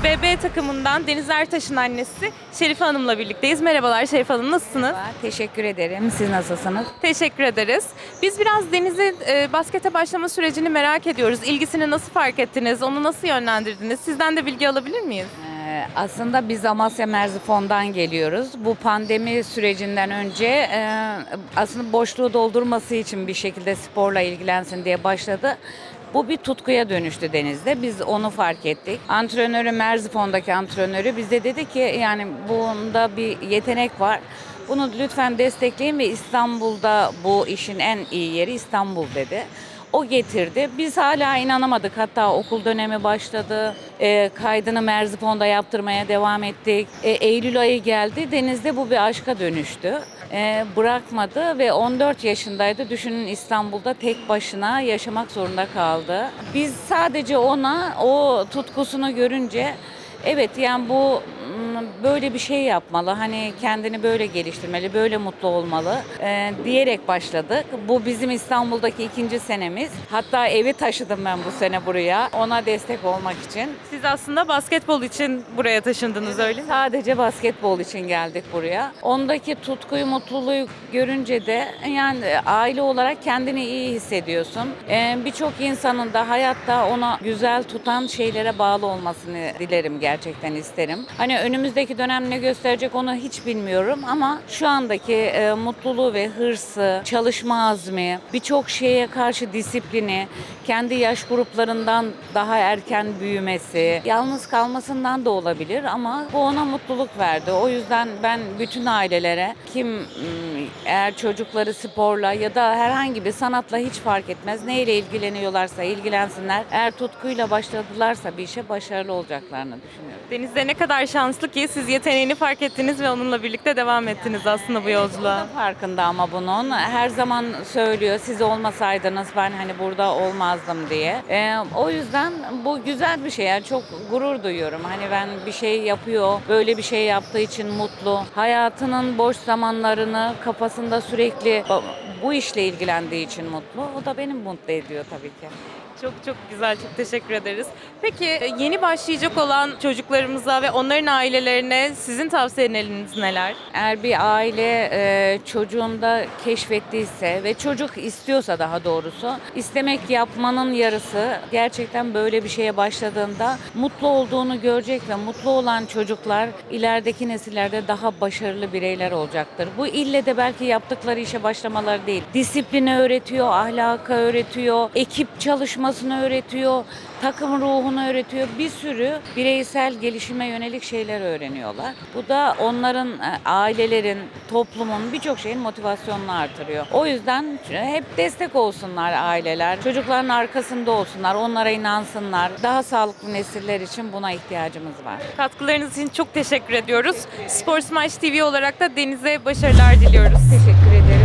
İBB takımından Deniz Ertaş'ın annesi Şerife Hanım'la birlikteyiz. Merhabalar Şerife Hanım, nasılsınız? Merhaba, Teşekkür ederim. Siz nasılsınız? Teşekkür ederiz. Biz biraz Deniz'in e, baskete başlama sürecini merak ediyoruz. İlgisini nasıl fark ettiniz, onu nasıl yönlendirdiniz? Sizden de bilgi alabilir miyiz? Ee, aslında biz Amasya Merzifon'dan geliyoruz. Bu pandemi sürecinden önce e, aslında boşluğu doldurması için bir şekilde sporla ilgilensin diye başladı. Bu bir tutkuya dönüştü Deniz'de. Biz onu fark ettik. Antrenörü Merzifon'daki antrenörü bize dedi ki yani bunda bir yetenek var. Bunu lütfen destekleyin ve İstanbul'da bu işin en iyi yeri İstanbul dedi. O getirdi. Biz hala inanamadık. Hatta okul dönemi başladı. Ee, kaydını Merzifon'da yaptırmaya devam ettik. Ee, Eylül ayı geldi. Denizde bu bir aşka dönüştü. Ee, bırakmadı ve 14 yaşındaydı. Düşünün İstanbul'da tek başına yaşamak zorunda kaldı. Biz sadece ona o tutkusunu görünce evet yani bu mm, böyle bir şey yapmalı. Hani kendini böyle geliştirmeli, böyle mutlu olmalı ee, diyerek başladık. Bu bizim İstanbul'daki ikinci senemiz. Hatta evi taşıdım ben bu sene buraya ona destek olmak için. Siz aslında basketbol için buraya taşındınız öyle mi? Sadece basketbol için geldik buraya. Ondaki tutkuyu, mutluluğu görünce de yani aile olarak kendini iyi hissediyorsun. Ee, Birçok insanın da hayatta ona güzel tutan şeylere bağlı olmasını dilerim gerçekten isterim. Hani önümüzdeki dönem ne gösterecek onu hiç bilmiyorum ama şu andaki e, mutluluğu ve hırsı, çalışma azmi, birçok şeye karşı disiplini, kendi yaş gruplarından daha erken büyümesi, yalnız kalmasından da olabilir ama bu ona mutluluk verdi. O yüzden ben bütün ailelere kim eğer çocukları sporla ya da herhangi bir sanatla hiç fark etmez neyle ilgileniyorlarsa ilgilensinler. Eğer tutkuyla başladılarsa bir işe başarılı olacaklarını düşünüyorum. Deniz'de ne kadar şanslı ki siz yeteneğini fark ettiniz ve onunla birlikte devam ettiniz aslında bu yolculuğa. Farkında ama bunun. Her zaman söylüyor siz olmasaydınız ben hani burada olmazdım diye. Ee, o yüzden bu güzel bir şey. Yani çok gurur duyuyorum. Hani ben bir şey yapıyor, böyle bir şey yaptığı için mutlu. Hayatının boş zamanlarını kafasında sürekli bu işle ilgilendiği için mutlu. O da beni mutlu ediyor tabii ki. Çok çok güzel, çok teşekkür ederiz. Peki e, yeni başlayacak olan çocuklarımıza ve onların ailelerine sizin tavsiyeleriniz neler? Eğer bir aile e, çocuğunda keşfettiyse ve çocuk istiyorsa daha doğrusu istemek yapmanın yarısı gerçekten böyle bir şeye başladığında mutlu olduğunu görecek ve mutlu olan çocuklar ilerideki nesillerde daha başarılı bireyler olacaktır. Bu ille de belki yaptıkları işe başlamaları değil. Disiplini öğretiyor, ahlakı öğretiyor, ekip çalışmasını öğretiyor, takım ruhunu öğretiyor. Bir sürü bireysel gelişime yönelik şeyler öğreniyorlar. Bu da onların e, ailelerin, toplumun birçok şeyin motivasyonunu artırıyor. O yüzden hep destek olsunlar aileler. Çocukların arkasında olsunlar, onlara inansınlar. Daha sağlıklı nesiller için buna ihtiyacımız var. Katkılarınız için çok teşekkür ediyoruz. Spor Smash TV olarak da Deniz'e başarılar diliyoruz. Teşekkür ederim.